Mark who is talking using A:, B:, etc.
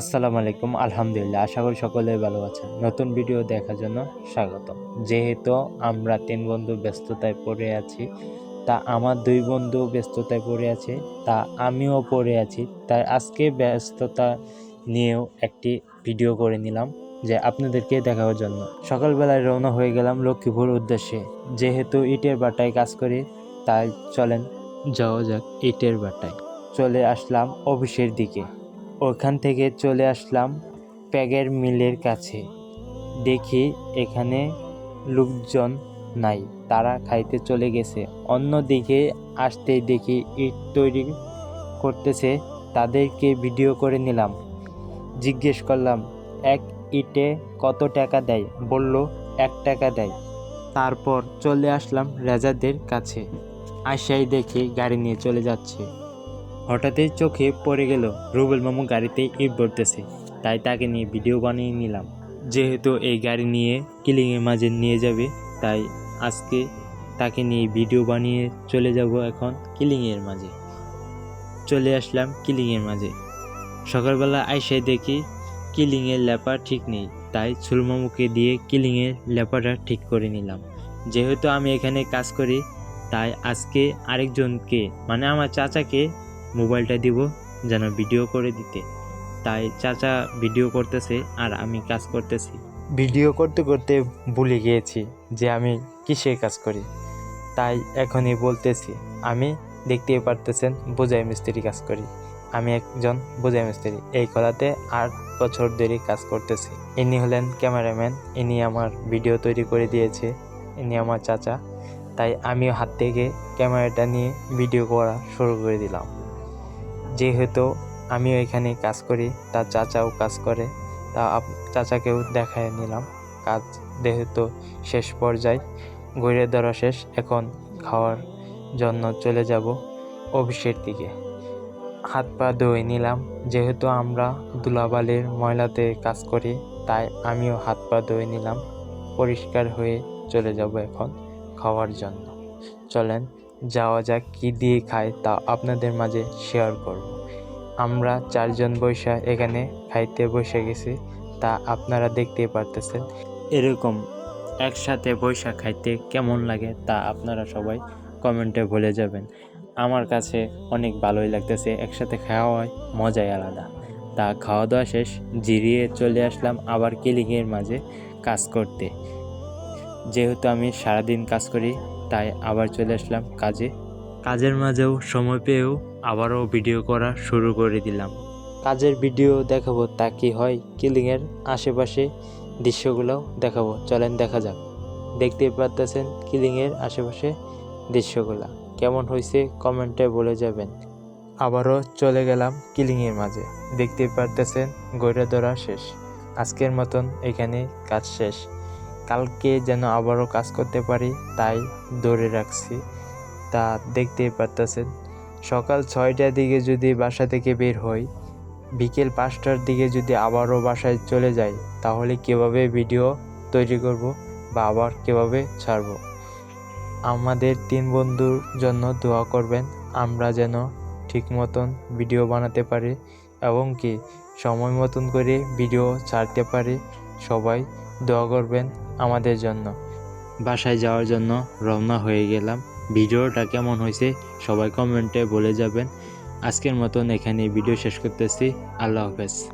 A: আসসালামু আলাইকুম, আলহামদুলিল্লাহ, আশা করি সকলে ভালো আছেন। নতুন ভিডিও দেখার জন্য স্বাগত যেহেতু আমরা তিন বন্ধু ব্যস্ততায় পড়ে আছি, তা আমার দুই বন্ধু ব্যস্ততায় পড়ে আছে, তা আমিও পড়ে আছি, তাই আজকে ব্যস্ততা নিয়েও একটি ভিডিও করে নিলাম যে আপনাদেরকে দেখানোর জন্য। সকালবেলায় রওনা হয়ে গেলাম লক্ষ্মীপুর উদ্দেশ্যে। যেহেতু ইটের বাটায় কাজ করি, তাই চলেন যাওয়া যাক ইটের বাটায়। চলে আসলাম অফিসের দিকে। ওখান থেকে চলে আসলাম প্যাগের মিলের কাছে। দেখি এখানে লোকজন নাই, তারা খাইতে চলে গেছে। অন্যদিকে আসতেই দেখি ইট তৈরি করতেছে, তাদেরকে ভিডিও করে নিলাম। জিজ্ঞেস করলাম, এক ইটে কত টাকা দেয়? বলল, এক টাকা দেয়। তারপর চলে আসলাম রেজাদের কাছে। আসাই দেখি গাড়ি নিয়ে চলে যাচ্ছে। হঠাৎই চোখে পড়ে গেল রুবেল মামু গাড়িতে ইট ভরতেছে তাই তাকে নিয়ে ভিডিও বানিয়ে নিলাম। যেহেতু এই গাড়ি নিয়ে কিলিংয়ের মাঝে নিয়ে যাবে, তাই আজকে তাকে নিয়ে ভিডিও বানিয়ে চলে যাব এখন কিলিংয়ের মাঝে। চলে আসলাম কিলিংয়ের মাঝে। সকালবেলা আইসাই দেখি কিলিংয়ের ল্যাপা ঠিক নেই, তাই ছুলমামুকে দিয়ে কিলিংয়ের ল্যাপাটা ঠিক করে নিলাম। যেহেতু আমি এখানে কাজ করি, তাই আজকে আরেকজনকে মানে আমার চাচাকে মোবাইলটা দিব যেন ভিডিও করে দিতে। তাই চাচা ভিডিও করতেছে আর আমি কাজ করতেছি। ভিডিও করতে করতে ভুলে গিয়েছি যে আমি কিসের কাজ করি। তাই এখনই বলতেছি, আমি দেখতেই পারতেছেন বোঝাই মিস্ত্রি কাজ করি। আমি একজন বোঝাই মিস্ত্রি, এই কলাতে আট বছর ধরে কাজ করতেছি। ইনি হলেন ক্যামেরাম্যান, ইনি আমার ভিডিও তৈরি করে দিয়েছে, ইনি আমার চাচা। তাই আমিও হাত থেকে ক্যামেরাটা নিয়ে ভিডিও করা শুরু করে দিলাম। যেহেতু আমিও এখানে কাজ করি তার চাচাও কাজ করে, তা চাচাকেও দেখায় নিলাম। কাজ যেহেতু শেষ পর্যায়ে গড়ে ধরা শেষ, এখন খাওয়ার জন্য চলে যাব অফিসের দিকে। হাত পা ধুয়ে নিলাম, যেহেতু আমরা ধুলাবালির ময়লাতে কাজ করি, তাই আমিও হাত পা ধুয়ে নিলাম। পরিষ্কার হয়ে চলে যাব এখন খাওয়ার জন্য। চলেন যাওয়া যাক, কী দিয়ে খায় তা আপনাদের মাঝে শেয়ার করব। আমরা চারজন বৈশা এখানে খাইতে বসে গেছি, তা আপনারা দেখতেই পারতেছেন। এরকম একসাথে বৈশা খাইতে কেমন লাগে তা আপনারা সবাই কমেন্টে বলে যাবেন। আমার কাছে অনেক ভালোই লাগতেছে, একসাথে খাওয়া হয় মজাই আলাদা। তা খাওয়া দাওয়া শেষ, জিরিয়ে চলে আসলাম আবার কিলিংয়ের মাঝে কাজ করতে। যেহেতু আমি সারাদিন কাজ করি তাই আবার চলে আসলাম কাজে। কাজের মাঝেও সময় পেয়েও আবারও ভিডিও করা শুরু করে দিলাম। কাজের ভিডিও দেখাবো তা কি হয়? কিলিংয়ের আশেপাশে দৃশ্যগুলোও দেখাবো। চলেন দেখা যাক। দেখতে পারতেছেন কিলিংয়ের আশেপাশে দৃশ্যগুলা। কেমন হয়েছে কমেন্টে বলে যাবেন। আবারও চলে গেলাম কিলিংয়ের মাঝে। দেখতে পারতেছেন গইরা ধরা শেষ। আজকের মতন এখানে কাজ শেষ। কালকে যেন আবারও কাজ করতে পারি, তাই ধরে রাখছি। তা দেখতেই পারতেছেন, সকাল ছয়টার দিকে যদি বাসা থেকে বের হই, বিকেল পাঁচটার দিকে যদি আবারও বাসায় চলে যাই, তাহলে কীভাবে ভিডিও তৈরি করব বা আবার কীভাবে ছাড়ব? আমাদের তিন বন্ধুর জন্য দোয়া করবেন, আমরা যেন ঠিক মতন ভিডিও বানাতে পারি এবং কি, সময় মতন করে ভিডিও ছাড়তে পারি, সবাই দোয়া করবেন। আমাদের জন্য। বাসায় যাওয়ার জন্য রওনা হয়ে গেলাম। ভিডিওটা কেমন হয়েছে সবাই কমেন্টে বলে যাবেন। আজকের মতন এখানে ভিডিও শেষ করতেছি। আল্লাহ হাফেজ।